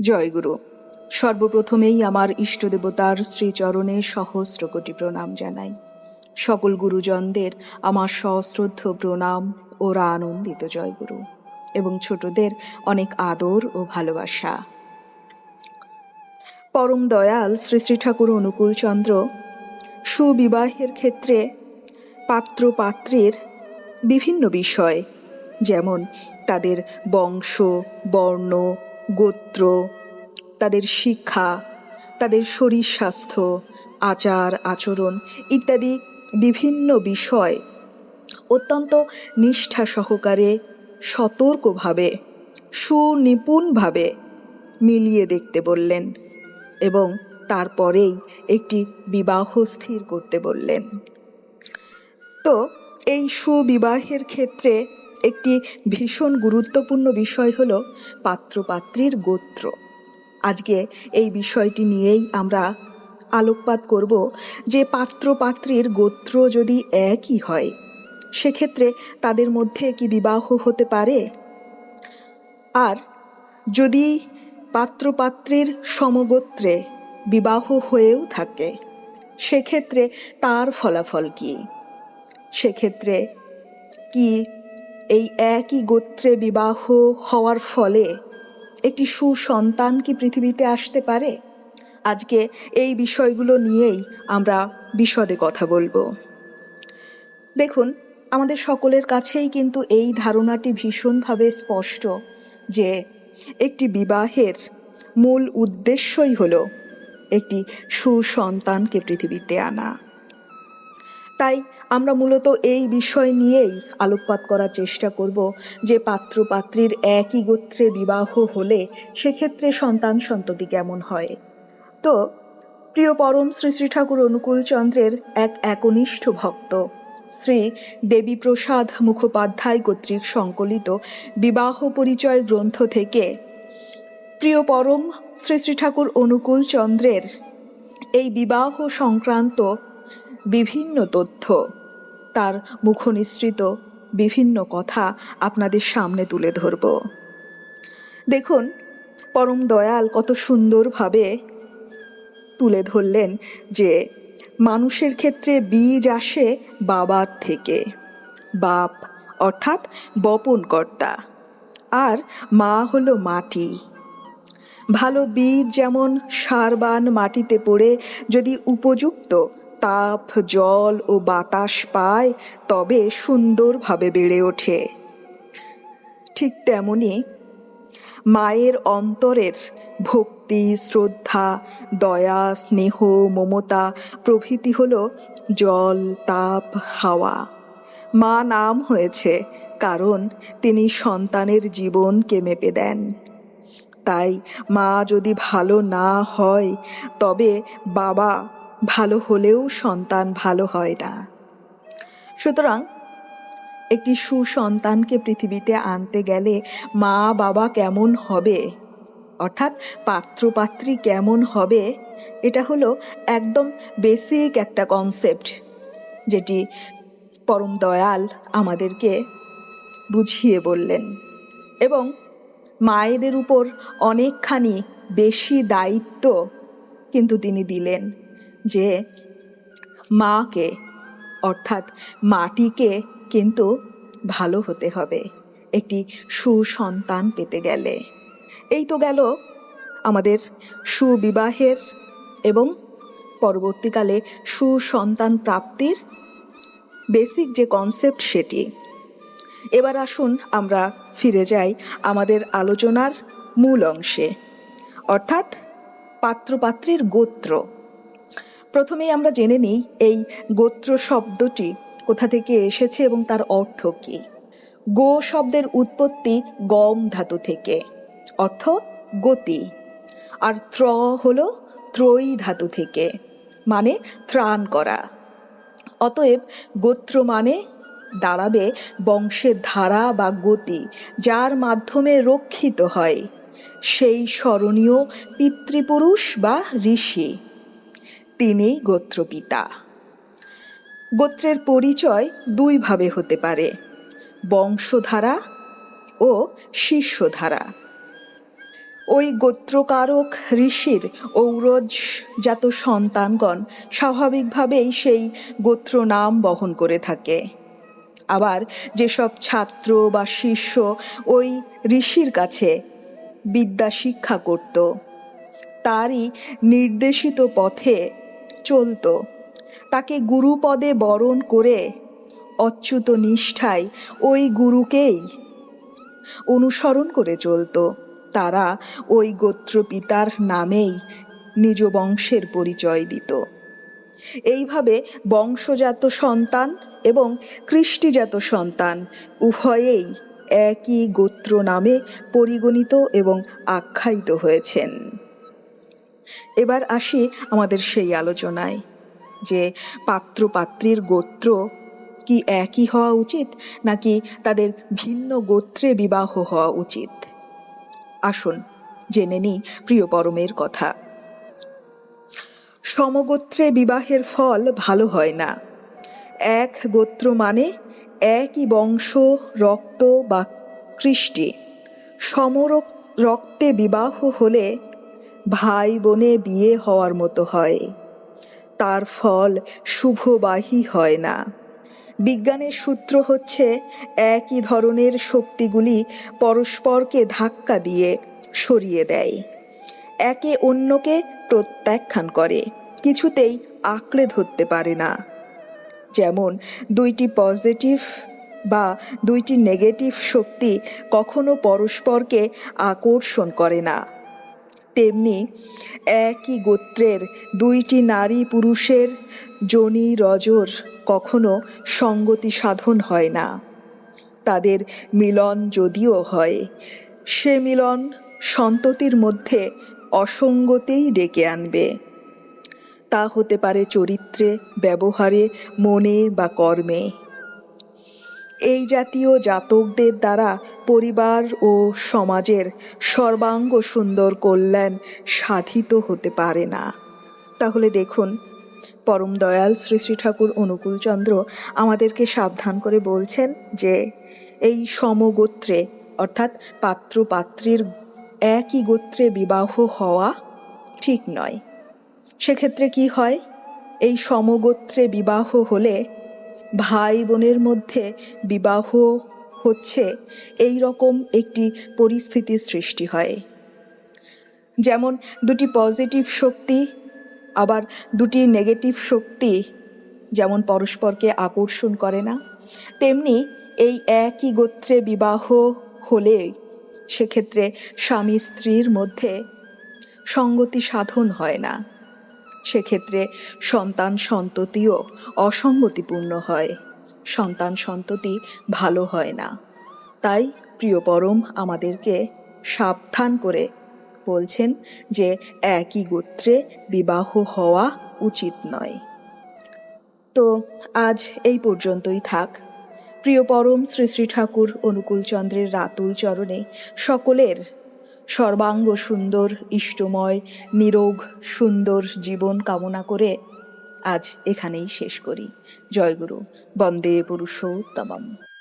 জয়গুরু, সর্বপ্রথমেই আমার ইষ্টদেবতার শ্রীচরণে সহস্র কোটি প্রণাম জানাই। সকল গুরুজনদের আমার সশ্রদ্ধ প্রণাম ওরা আনন্দিত জয়গুরু এবং ছোটদের অনেক আদর ও ভালোবাসা। পরম দয়াল শ্রী শ্রী ঠাকুর অনুকূলচন্দ্র সুবিবাহের ক্ষেত্রে পাত্র পাত্রের বিভিন্ন বিষয়, যেমন তাদের বংশ, বর্ণ গোত্র, তাদের শিক্ষা, তাদের শরীর স্বাস্থ্য, আচার, আচরণ ইত্যাদি বিভিন্ন বিষয় অত্যন্ত নিষ্ঠা সহকারে সতর্কভাবে, সুনিপুণভাবে মিলিয়ে দেখতে বললেন এবং তারপরেই একটি বিবাহ স্থির করতে বললেন। তো এই সুবিবাহের ক্ষেত্রে একটি ভীষণ গুরুত্বপূর্ণ বিষয় হল পাত্রপাত্রীর গোত্র। আজকে এই বিষয়টি নিয়েই আমরা আলোকপাত করব যে পাত্রপাত্রীর গোত্র যদি একই হয়, সেক্ষেত্রে তাদের মধ্যে কি বিবাহ হতে পারে? আর যদি পাত্রপাত্রীর সমগোত্রে বিবাহ হয়েও থাকে, সেক্ষেত্রে তার ফলাফল কী? সেক্ষেত্রে কি এই একই গোত্রে বিবাহ হওয়ার ফলে একটি সুসন্তান কি পৃথিবীতে আসতে পারে? আজকে এই বিষয়গুলো নিয়েই আমরা বিশদে কথা বলব। দেখুন, আমাদের সকলের কাছেই কিন্তু এই ধারণাটি ভীষণভাবে স্পষ্ট যে একটি বিবাহের মূল উদ্দেশ্যই হলো একটি সুসন্তানকে পৃথিবীতে আনা। তাই আমরা মূলত এই বিষয় নিয়েই আলোকপাত করার চেষ্টা করব যে পাত্র পাত্রীর একই গোত্রে বিবাহ হলে সেক্ষেত্রে সন্তান সন্ততি কেমন হয়। তো, প্রিয় পরম শ্রী শ্রী ঠাকুর অনুকূলচন্দ্রের এক একনিষ্ঠ ভক্ত, শ্রী দেবীপ্রসাদ মুখোপাধ্যায় কর্তৃক সংকলিত বিবাহ পরিচয় গ্রন্থ থেকে প্রিয় পরম শ্রী শ্রী ঠাকুর অনুকূলচন্দ্রের এই বিবাহ সংক্রান্ত বিভিন্ন তথ্য। তার মুখনিসৃত বিভিন্ন কথা আপনাদের সামনে তুলে ধরব। দেখুন, পরম দয়াল কত সুন্দরভাবে তুলে ধরলেন যে, মানুষের ক্ষেত্রে বীজ আসে বাবার থেকে। বাপ অর্থাৎ বপনকর্তা। আর মা হলো মাটি। ভালো বীজ যেমন সারবান মাটিতে পড়ে, যদি উপযুক্ত তাপ, জল ও বাতাস পায়, তবে সুন্দরভাবে বেড়ে ওঠে। ঠিক তেমনি মায়ের অন্তরের ভক্তি, শ্রদ্ধা, দয়া, স্নেহ, মমতা প্রভৃতি হল জল, তাপ, হাওয়া। মা নাম হয়েছে, কারণ তিনি সন্তানের জীবনকে মেপে দেন। তাই মা যদি ভালো না হয়, তবে বাবা ভালো হলেও সন্তান ভালো হয় না। সুতরাং একটি সুসন্তানকে পৃথিবীতে আনতে গেলে মা বাবা কেমন হবে? অর্থাৎ পাত্রপাত্রী কেমন হবে? এটা হলো একদম বেসিক একটা কনসেপ্ট যেটি পরম দয়াল আমাদেরকে বুঝিয়ে বললেন। এবং মায়েদের উপর অনেকখানি বেশি দায়িত্ব কিন্তু তিনি দিলেন। যে মাকে, অর্থাৎ মাটিকে কিন্তু ভালো হতে হবে। একটি সুসন্তান পেতে গেলে। এই তো গেল আমাদের সুবিবাহের এবং পরবর্তীকালে সুসন্তান প্রাপ্তির বেসিক যে কনসেপ্ট সেটি। এবার আসুন আমরা ফিরে যাই আমাদের আলোচনার মূল অংশে। অর্থাৎ পাত্রপাত্রীর গোত্র। প্রথমেই আমরা জেনে নিই এই গোত্র শব্দটি কোথা থেকে এসেছে এবং তার অর্থ কী। গো শব্দের উৎপত্তি গম ধাতু থেকে, অর্থ গতি। আর ত্র হল ত্রয়ী ধাতু থেকে মানে ত্রাণ করা। অতএব গোত্র মানে দাঁড়াবে বংশের ধারা বা গতি যার মাধ্যমে রক্ষিত হয়। সেই স্মরণীয় পিতৃপুরুষ বা ঋষি। তিনি গোত্রপিতা। গোত্রের পরিচয় দুইভাবে হতে পারে, বংশধারা ও শিষ্যধারা। ওই গোত্রকারক ঋষির ঔরজ জাত সন্তানগণ স্বাভাবিকভাবেই সেই গোত্র নাম বহন করে থাকে। আবার যেসব ছাত্র বা শিষ্য ওই ঋষির কাছে বিদ্যা শিক্ষা করত, তারই নির্দেশিত পথে চলত। তাকে গুরুপদে বরণ করে অচ্যুত নিষ্ঠায় ওই গুরুকেই অনুসরণ করে চলত। তারা ওই গোত্রপিতার নামেই নিজ বংশের পরিচয় দিত। এইভাবে বংশজাত সন্তান এবং কৃষ্টিজাত সন্তান উভয়েই একই গোত্র নামে পরিগণিত এবং আখ্যায়িত হয়েছেন। এবার আসি আমাদের সেই আলোচনায়, যে পাত্র পাত্রীর গোত্র কি একই হওয়া উচিত, নাকি তাদের ভিন্ন গোত্রে বিবাহ হওয়া উচিত? আসুন, জেনে নিই প্রিয় পরমের কথা। সমগোত্রে বিবাহের ফল ভালো হয় না। এক গোত্র মানে একই বংশ, রক্ত বা কৃষ্টি। সমরক রক্তে বিবাহ হলে ভাই বোনে বিয়ে হওয়ার মতো হয়। তার ফল শুভবাহী হয় না। বিজ্ঞানের সূত্র হচ্ছে, একই ধরনের শক্তিগুলি পরস্পরকে ধাক্কা দিয়ে সরিয়ে দেয়। একে অন্যকে প্রত্যাখ্যান করে, কিছুতেই আঁকড়ে ধরতে পারে না। যেমন, দুইটি পজিটিভ বা দুইটি নেগেটিভ শক্তি কখনো পরস্পরকে আকর্ষণ করে না। তেমনি একই গোত্রের দুইটি নারী পুরুষের জনি রজর কখনো সঙ্গতি সাধন হয় না। তাদের মিলন যদিও হয়, সে মিলন সন্ততির মধ্যে অসঙ্গতেই ডেকে আনবে। তা হতে পারে চরিত্রে, ব্যবহারে, মনে বা কর্মে। এই জাতীয় জাতকদের দ্বারা পরিবার ও সমাজের সর্বাঙ্গ সুন্দর কল্যাণ সাধিত হতে পারে না। তাহলে দেখুন, পরম দয়াল শ্রী শ্রী ঠাকুর অনুকূলচন্দ্র আমাদেরকে সাবধান করে বলছেন যে, এই সমগোত্রে, অর্থাৎ পাত্র পাত্রীর একই গোত্রে বিবাহ হওয়া ঠিক নয়। সেক্ষেত্রে কি হয়? এই সমগোত্রে বিবাহ হলে ভাই বোনের মধ্যে বিবাহ হচ্ছে এই রকম একটি পরিস্থিতির সৃষ্টি হয়। যেমন দুটি পজিটিভ শক্তি, আবার দুটি নেগেটিভ শক্তি যেমন পরস্পরকে আকর্ষণ করে না, তেমনি এই একই গোত্রে বিবাহ হলে সেক্ষেত্রে স্বামী স্ত্রীর মধ্যে সঙ্গতি সাধন হয় না। সেক্ষেত্রে সন্তান সন্ততিও অসঙ্গতিপূর্ণ হয়। সন্তান সন্ততি ভালো হয় না। তাই প্রিয় পরম, আমাদেরকে সাবধান করে বলছেন যে একই গোত্রে বিবাহ হওয়া উচিত নয়। তো আজ এই পর্যন্তই থাক। প্রিয় পরম, শ্রী শ্রী ঠাকুর অনুকূলচন্দ্রের রাতুল চরণে সকলের সর্বাঙ্গ সুন্দর, ইষ্টময়, নিরোগ, সুন্দর জীবন কামনা করে আজ এখানেই শেষ করি। জয়গুরু, বন্দে পুরুষোত্তমম।